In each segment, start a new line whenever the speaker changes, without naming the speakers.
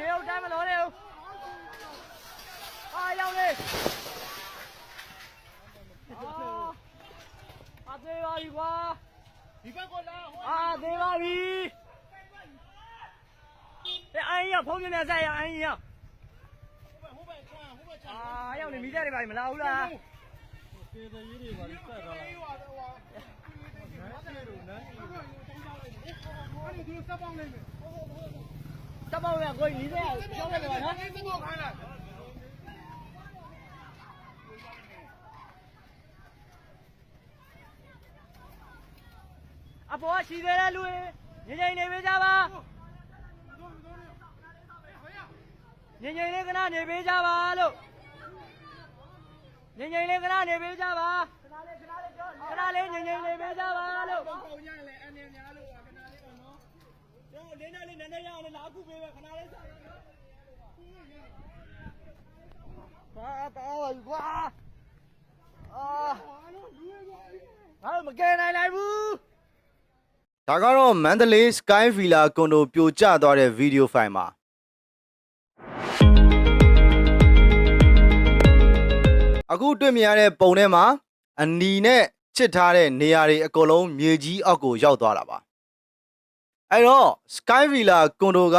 နေဦးတိုင်းမလို့နေဦးအာရောက်လေအာသေးပါပြီကွာ
ဒီဘက်ကလာဟို
အာသေးပါပြီအဲအိုင်းရဖုန်းပြနေဆက်ရအိုင်းရ
ဟိုဘက်ချမ်းဟိုဘက်ချမ်း
အာရောက်နေမိတဲ့တွေပါမလာဘူးလား
တေးသေးတွေပါလိစက်သွားလားဟိုဟာဟိုဟာနန်းကြီးတို့နန်းကြီးတို့အဲ့ဒီဒီစက်ပေါင်းနေမယ်
တပောက်ရကိုကြီးနေတဲ့ပြောခဲ့တယ်ပါနော်
အဲ့ဒီဘောခိုင်းလား
အပေါ်ကရှိသေးတဲ့လူတွေငြိမ်ငြိမ်နေပေးကြပါငြိမ်ငြိမ်လေးခဏနေပေးကြပါလို့ငြိမ်ငြိမ်လေးခဏနေပေးကြပါခဏလေးငြိမ်ငြိမ်နေပေးကြပါလို့
ပေါ့ရလေအနေများလို့ခဏလေးပေါ့နော်
ကျွန်တော် လင်းနေလေးနည်းနည်းရအောင်လေလာခုပေးပဲခဏလေးဆက်ဘာတော့ယူကွာအာ
ဟာလို့လူရပါ
ငါတို့မကယ်နိုင်နိုင်ဘူး
ဒါကတော့မန္တလေး Sky Villa ကွန်ဒိုပြိုကျသွားတဲ့ဗီဒီယိုဖိုင်မှာအခုတွေ့မြင်ရတဲ့ပုံထဲမှာအနီနဲ့ချစ်ထားတဲ့နေရာတွေအကုန်လုံးမြေကြီးအောက်ကိုရောက်သွားတာပါ အဲ့တော့ Sky Villa ကွန်ဒိုက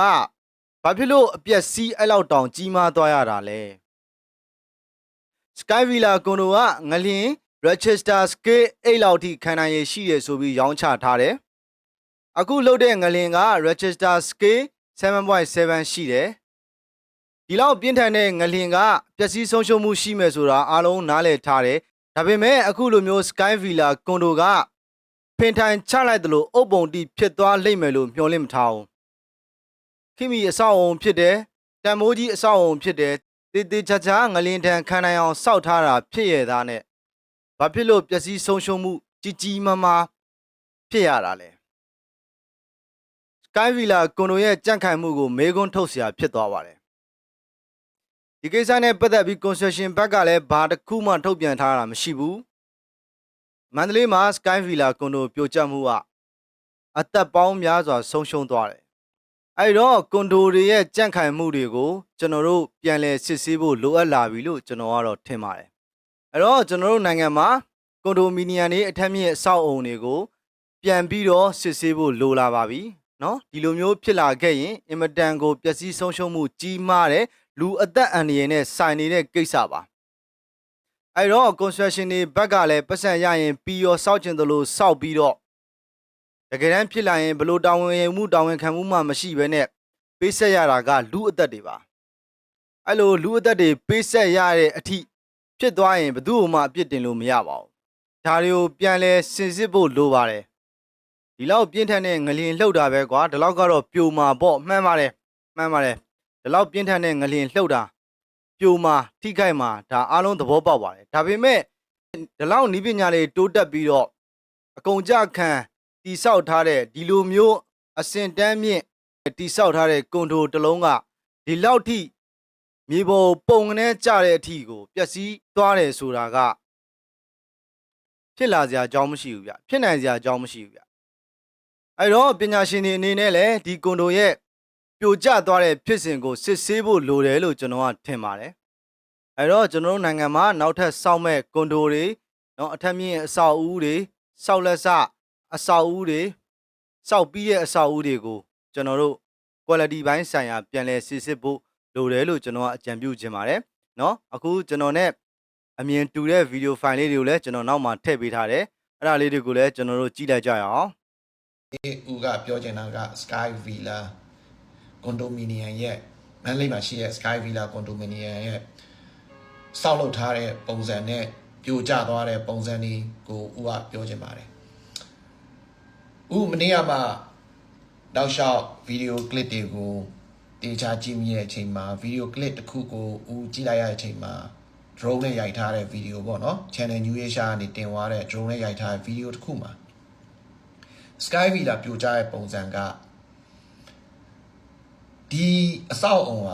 ဘာဖြစ်လို့အပျက်စီးအဲ့လောက်တောင်ကြီးမားသွားရတာလဲ Sky Villa ကွန်ဒိုကငလျင် Rochester Scale 8လောက်ထိခံနိုင်ရရှိရဆိုပြီးရောင်းချထားတယ်အခုလုတ်တဲ့ငလင်က Rochester Scale 7.7ရှိတယ်ဒီလောက်ပြင်းထန်တဲ့ငလင်ကပျက်စီးဆုံးရှုံးမှုရှိမယ်ဆိုတာအားလုံးနားလည်ထားတယ်ဒါပေမဲ့အခုလိုမျိုး Sky Villa ကွန်ဒိုက ဖင်ထိုင်ချလိုက်တယ်လို့အုပ်ပုံတိဖြစ်သွားလိမ့်မယ်လို့မျှော်လင့်မထားဘူးခင်မီအဆောက်အုံဖြစ်တယ်တန်မိုးကြီးအဆောက်အုံဖြစ်တယ်တေးသေးချာချာငလင်ထန်ခံနိုင်အောင်စောက်ထားတာဖြစ်ရသားနဲ့ဘာဖြစ်လို့ပျက်စီးဆုံးရှုံးမှုကြီးကြီးမားမားဖြစ်ရတာလဲ Sky Villa ကွန်ဒိုရဲ့ကြန့်ခိုင်မှုကိုမေးခွန်းထုတ်เสียဖြစ်သွားပါတယ်ဒီကိစ္စနဲ့ပတ်သက်ပြီး construction ဘက်ကလည်းဘာတစ်ခုမှထုတ်ပြန်ထားတာမရှိဘူး မန္တလေးမှာ Sky Villa ကွန်ဒိုပြိုကျမှုကအသက်ပေါင်းများစွာ ဆုံးရှုံးသွားတယ်။အဲဒီတော့ကွန်ဒိုတွေရဲ့ကြန့်ခိုင်မှုတွေကိုကျွန်တော်တို့ပြန်လည်စစ်ဆေးဖို့လိုအပ်လာပြီလို့ကျွန်တော်ကတော့ထင်ပါတယ်။အဲတော့ကျွန်တော်တို့နိုင်ငံမှာကွန်ဒိုမီနီယံတွေအထက်မြင့်အဆောက်အုံတွေကိုပြန်ပြီးတော့စစ်ဆေးဖို့လိုလာပါပြီ။နော်ဒီလိုမျိုးဖြစ်လာခဲ့ရင်အင်မတန်ကိုပျက်စီးဆုံးရှုံးမှုကြီးမားတဲ့လူအသက်အန္တရာယ်နဲ့ဆိုင်နေတဲ့ကိစ္စပါ။ အဲ့တော့ construction တွေဘက်ကလည်းပတ်စံရရင်ပြီးရောစောက်ကျင်သလိုစောက်ပြီးတော့တကယ်တမ်းဖြစ်လာရင်ဘလို့တာဝန်ရမှုတာဝန်ခံမှုမှမရှိဘဲနဲ့ပေးဆက်ရတာကလူအသက်တွေပါအဲ့လိုလူအသက်တွေပေးဆက်ရတဲ့အထိဖြစ်သွားရင်ဘယ်သူမှအပြစ်တင်လို့မရပါဘူးဒါတွေကိုပြန်လဲစင်စစ်ဖို့လိုပါတယ်ဒီလောက်ပြင်းထန်တဲ့ငလျင်လှုပ်တာပဲကွာဒီလောက်ကတော့ပြိုမာပေါ့မှန်ပါတယ်မှန်ပါတယ်ဒီလောက်ပြင်းထန်တဲ့ငလျင်လှုပ်တာ ပြိုမာထိခိုက်မာဒါအားလုံးသဘောပေါက်ပါတယ်ဒါပေမဲ့ဒီလောက်နီးပညာလေးတိုးတက်ပြီးတော့အကုန်ကြခံတိဆောက်ထားတဲ့ဒီလိုမျိုးအစင်တန်းမြင့်တိဆောက်ထားတဲ့ကွန်ဒိုတစ်လုံးကဒီလောက်ထိမြေပေါ်ပုံကနေကြတဲ့အထိကိုပျက်စီးသွားတယ်ဆိုတာကဖြစ်လာစရာအကြောင်းမရှိဘူးဗျဖြစ်နိုင်စရာအကြောင်းမရှိဘူးဗျအဲ့တော့ပညာရှင်တွေအနေနဲ့လည်းဒီကွန်ဒိုရဲ့ ပြိုကျသွားတဲ့ဖြစ်စဉ်ကိုစစ်ဆေးဖို့လိုတယ်လို့ကျွန်တော်ကထင်ပါတယ်။အဲ့တော့ကျွန်တော်တို့နိုင်ငံမှာနောက်ထပ်စောက်မဲ့ကွန်ဒိုတွေနော်အထက်မြင့်အဆောက်အဦတွေစောက်လက်စအဆောက်အဦတွေစောက်ပြီးတဲ့အဆောက်အဦတွေကိုကျွန်တော်တို့ quality ဘိုင်းဆိုင်ရာပြန်လည်စစ်ဆေးဖို့လိုတယ်လို့ကျွန်တော်ကအကြံပြုချင်ပါတယ်။နော်အခုကျွန်တော် ਨੇ အမြင်တူတဲ့ဗီဒီယိုဖိုင်လေးတွေကိုလည်းကျွန်တော်နောက်မှာထည့်ပေးထားတယ်။အဲ့ဒါလေးတွေကိုလည်းကျွန်တော်တို့ကြည့်လိုက်ကြရအောင်
ဦးကပြောချင်တာက Sky Villa Condominium ရဲ့မန္တလေးမှာရှိတဲ့ Sky Villa Condominium ရဲ့စောက်လုပ်ထားတဲ့ပုံစံနဲ့ပြိုကျသွားတဲ့ပုံစံนี้ကိုဦးကပြောချင်ပါတယ်။ဦးမနေ့ကမှတောက်လျှောက်ဗီဒီယိုကလစ်တွေကိုတေချာကြည့်မိတဲ့အချိန်မှာဗီဒီယိုကလစ်တစ်ခုကိုဦးကြည့်လိုက်ရတဲ့အချိန်မှာ drone နဲ့ရိုက်ထားတဲ့ဗီဒီယိုပေါ့နော် channel New Asia ကနေတင်သွားတဲ့ drone နဲ့ရိုက်ထားတဲ့ဗီဒီယိုတစ်ခုမှာ Sky Villa ပြိုကျတဲ့ပုံစံက ဒီအဆောက်အုံက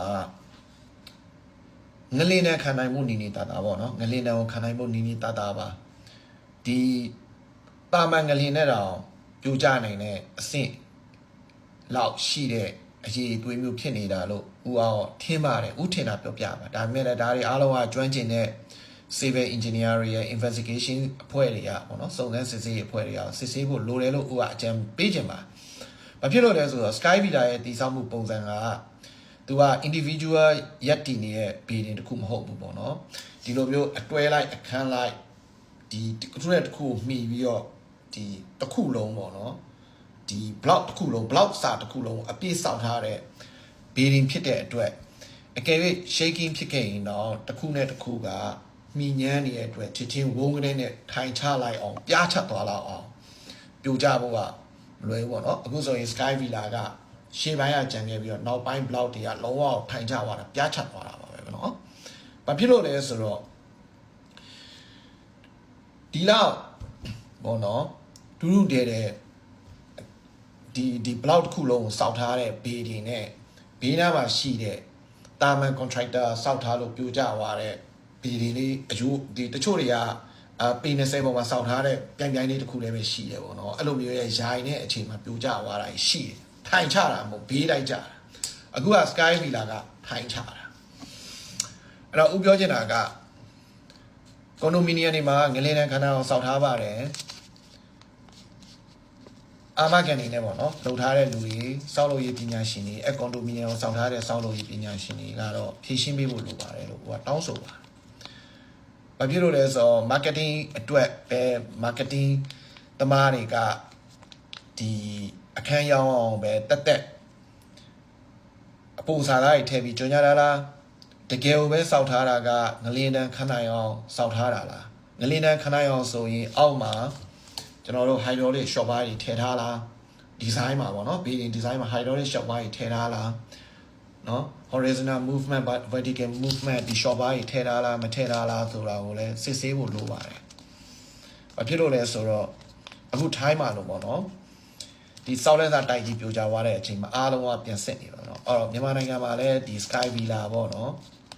ငလင်းနဲ့ခံနိုင်မှုနီနီတာတာပေါ့နော်ငလင်းနဲ့ကိုခံနိုင်မှုနီနီတာတာပါဒီတာမန်ငလင်းနဲ့တော့ပြိုကျနိုင်တဲ့အဆင့်လောက်ရှိတဲ့အရေးသွေးမျိုးဖြစ်နေတာလို့ဦးအောင်ထင်းပါတယ်ဦးထင်တာပြောပြပါဒါပေမဲ့လည်းဒါတွေအားလုံးကကျွမ်းကျင်တဲ့ civil engineer တွေရဲ့ investigation အဖွဲ့တွေကပေါ့နော်စုံစမ်းစစ်ဆေးရေးအဖွဲ့တွေကစစ်ဆေးဖို့လိုတယ်လို့ဦးကအကြံပေးခြင်းပါ ဘာဖြစ်လို့လဲဆိုတော့ Sky Villa ရဲ့တည်ဆောက်မှုပုံစံကသူက individual ရက်တည်နေတဲ့ building တစ်ခုမဟုတ်ဘူးပေါ့နော်ဒီလိုမျိုးအတွဲလိုက်အခန်းလိုက်ဒီတစ်ခုနဲ့တစ်ခုကိုမှီပြီးတော့ဒီတစ်ခုလုံးပေါ့နော်ဒီ block တစ်ခုလုံး block စာတစ်ခုလုံးအပြည့်စောက်ထားတဲ့ building ဖြစ်တဲ့အတွက်အကယ်၍ shaking ဖြစ်ခဲ့ရင်တော့တစ်ခုနဲ့တစ်ခုကမိညမ်းနေတဲ့အတွက်ချစ်ချင်းဝုန်းကလေးနဲ့ထိုင်ချလိုက်အောင်ပြားချသွားလောက်အောင်ပြိုကျဖို့ကမ လွယ်ဘူးပေါ့နော်အခုဆိုရင် Sky Villa ကရှေ့ပိုင်းကကြံခဲ့ပြီးတော့နောက်ပိုင်း block တွေကလုံးဝထိုင်ချသွားတာပြားချသွားတာပါပဲနော်ဘာဖြစ်လို့လဲဆိုတော့ဒီလောက်ဘောနော်ဒူးဒူးတဲတဲ့ဒီဒီ block တစ်ခုလုံးကိုစောက်ထားတဲ့ building နဲ့ဘေးနားမှာရှိတဲ့တာမန် contractor စောက်ထားလို့ပြိုကျသွားတဲ့ building လေးအယိုးဒီတချို့တွေက အာပေ20ပေါ်မှာစောက်ထားတဲ့ပြိုင်ပြိုင်လေးတစ်ခုလည်းပဲရှိတယ်ပေါ့နော်အဲ့လိုမျိုးရဲ့ယာယီနဲ့အချိန်မှာပြိုကျသွားတာရှိတယ်ထိုင်ချတာမဟုတ်ဘေးတိုက်ကြတာအခုက Sky Villa ကထိုင်ချတာအဲ့တော့ဥပြောချင်တာကကွန်ဒိုမီနီယံတွေမှာငလင်းတဲ့ခန္ဓာကိုစောက်ထားပါတယ်အာမကန်နေနဲ့ပေါ့နော်လှုပ်ထားတဲ့လူတွေစောက်လို့ရေးပညာရှင်တွေအကွန်ဒိုမီနီယံကိုစောက်ထားတဲ့စောက်လို့ရေးပညာရှင်တွေကတော့ဖြည့်ရှင်းပေးဖို့လိုပါတယ်လို့ဟိုကတောင်းဆိုပါတယ်။ ဘာဖြစ်လို့လဲဆိုတော့ marketing အတွက်ပဲ marketing သမားတွေကဒီအခန်းရောင်းအောင်ပဲတက်တက်အပူစာသားတွေထည့်ပြီးကြော်ညာတာလားတကယ်ကိုပဲစောက်ထားတာကငလင်းတန်းခဏနိုင်အောင်စောက်ထားတာလားငလင်းတန်းခဏနိုင်အောင်ဆိုရင်အောက်မှာကျွန်တော်တို့ hydraulic shop bar တွေထည့်ထားလား design မှာပေါ့နော် building design မှာ hydraulic shop bar တွေထည့်ထားလား နော် horizontal movement vertical movement ဒီ shop bar တွေထည့်ထားလားမထည့်ထားလားဆိုတာကိုလည်းစစ်ဆေးဖို့လိုပါတယ်။ဘာဖြစ်လို့လဲဆိုတော့အခု time မှာလို့ပေါ့နော်ဒီဆောက်လက်စာတိုက်ကြီးပြိုကျသွားတဲ့အချိန်မှာအားလုံးကပြန်စစ်နေပါတော့။အဲ့တော့မြန်မာနိုင်ငံမှာလည်းဒီ sky villa ပေါ့နော်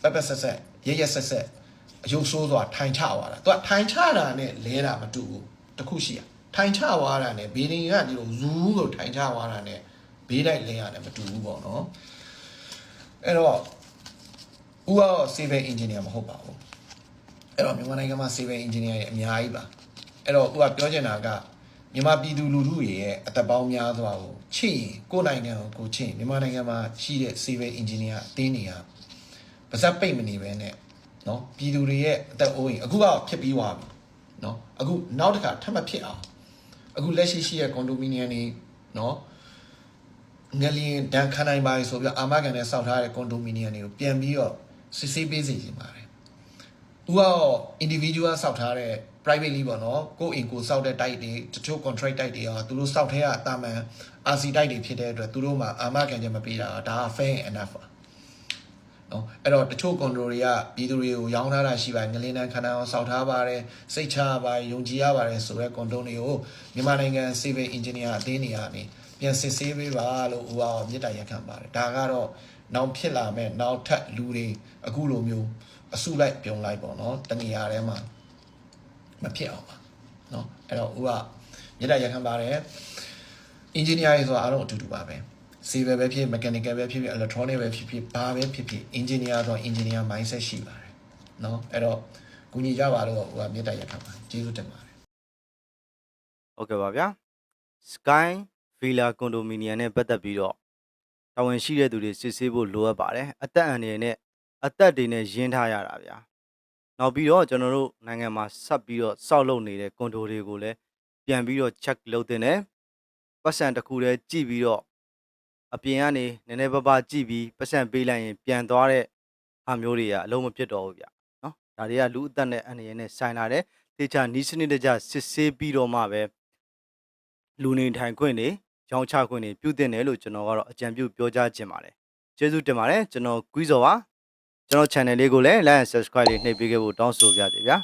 ပက်ပက်ဆက်ဆက်ရရက်ဆက်ဆက်အယုတ်ဆိုးစွာထိုင်ချသွားတာ။သူကထိုင်ချတာနဲ့လဲတာမတူဘူး။တခုရှိရ။ထိုင်ချသွားတာနဲ့ဘေးဒင်ကဒီလိုဇူးလို့ထိုင်ချသွားတာနဲ့ဘေးလိုက်လဲရတယ်မတူဘူးပေါ့နော်။ အဲ့တော့ဦးကတော့ civil engineer မဟုတ်ပါဘူး။အဲ့တော့မြန်မာနိုင်ငံမှာ civil engineer တွေအများကြီးပါ။အဲ့တော့ဦးကပြောချင်တာကမြန်မာပြည်သူလူထုရဲ့အသက်ပေါင်းများစွာကိုချစ်ရင်ကိုယ်နိုင်ငံကိုကိုချစ်ရင်မြန်မာနိုင်ငံမှာရှိတဲ့ civil engineer အသင်းတွေကပါဇက်ပိတ်မနေပဲနဲ့နော်ပြည်သူတွေရဲ့အသက်အိုးရင်အခုကဖြစ်ပြီးသွားပြီနော်အခုနောက်တစ်ခါထပ်မဖြစ်အောင်အခုလက်ရှိရှိရဲ့ condominium တွေနော် ငလျင်ဒဏ်ခံနိုင်ပါဆိုပြီးတော့အာမခံနဲ့စောက်ထားတဲ့ condominium တွေကိုပြန်ပြီးတော့စစ်ဆေးပေးစီခြင်းပါတယ်။ဦးကတော့ individual စောက်ထားတဲ့ privately ပေါ့နော်။ကိုယ့်အိမ်ကိုစောက်တဲ့ type တွေတချို့ contract type တွေကသူတို့စောက်ထဲကတာမန် RC type တွေဖြစ်တဲ့အတွက်သူတို့မှာအာမခံချက်မပေးတာဒါက fair enough ပါ။နော်အဲ့တော့တချို့ condo တွေကပြည်သူတွေကိုရောင်းထားတာရှိပါတယ်ငလင်းတန်းခဏအောင်စောက်ထားပါတယ်စိတ်ချရပါတယ်ယုံကြည်ရပါတယ်ဆိုတဲ့ condo တွေကိုမြန်မာနိုင်ငံ civil engineer အသင်းတွေကနေ ပြန်စစ်ဆေးပေးပါလို့ဦးအောင်မြစ်တာရက်ခံပါတယ်ဒါကတော့နောက်ဖြစ်လာမဲ့နောက်ထပ်လူတွေအခုလိုမျိုးအစုလိုက်ပြုံလိုက်ပေါ့နော်တနေရာထဲမှာမဖြစ်အောင်ပါနော်အဲ့တော့ဦးကမြစ်တာရက်ခံပါတယ် engineer တွေဆိုတာအားလုံးအတူတူပါပဲ civil ပဲဖြစ် mechanical ပဲဖြစ်ဖြစ် electronic ပဲဖြစ်ဖြစ်ဘာပဲဖြစ်ဖြစ် engineer ဆိုတော့ engineer mindset ရှိပါတယ်เนาะအဲ့တော့ကူညီကြပါလို့ဟိုကမြေတိုင်ရခါပါကျေးဇူးတင်ပါတယ်
ဟုတ်ကဲ့ပါဗျာ Sky Villa Condominium နဲ့ပတ်သက်ပြီးတော့တာဝန်ရှိတဲ့သူတွေစစ်ဆေးဖို့လိုအပ်ပါတယ်အသက်အန္တရာယ်နဲ့အသက်တွေနဲ့ရင်းထားရတာဗျာနောက်ပြီးတော့ကျွန်တော်တို့နိုင်ငံမှာဆက်ပြီးတော့စောက်လုပ်နေတဲ့ကွန်ဒိုတွေကိုလည်းပြန်ပြီးတော့ check လုပ်တင်တယ်ပတ်စံတစ်ခုတည်းကြည့်ပြီးတော့အပြင်ကနေနည်းနည်းပါးပါးကြည့်ပြီးပတ်စံပေးလိုက်ရင်ပြန်သွားတဲ့ဟာမျိုးတွေကအလုံးမဖြစ်တော့ဘူးဗျာနော်ဒါတွေကလူအသက်နဲ့အန္တရာယ်နဲ့ဆိုင်လာတယ်တေချာနီးစနစ်တကျစစ်ဆေးပြီးတော့မှပဲလူနေထိုင်ခွင့်တွေ ရောင်းချခွင့်တွေပြုတင်တယ်လို့ကျွန်တော်ကတော့အကြံပြုပြောကြားခြင်းပါတယ်ကျေးဇူးတင်ပါတယ်ကျွန်တော်ကွီးစော်ပါကျွန်တော် channel လေးကိုလည်း like and subscribe လေးနှိပ်ပေးခဲ့ဖို့တောင်းဆိုပါရစေဗျာ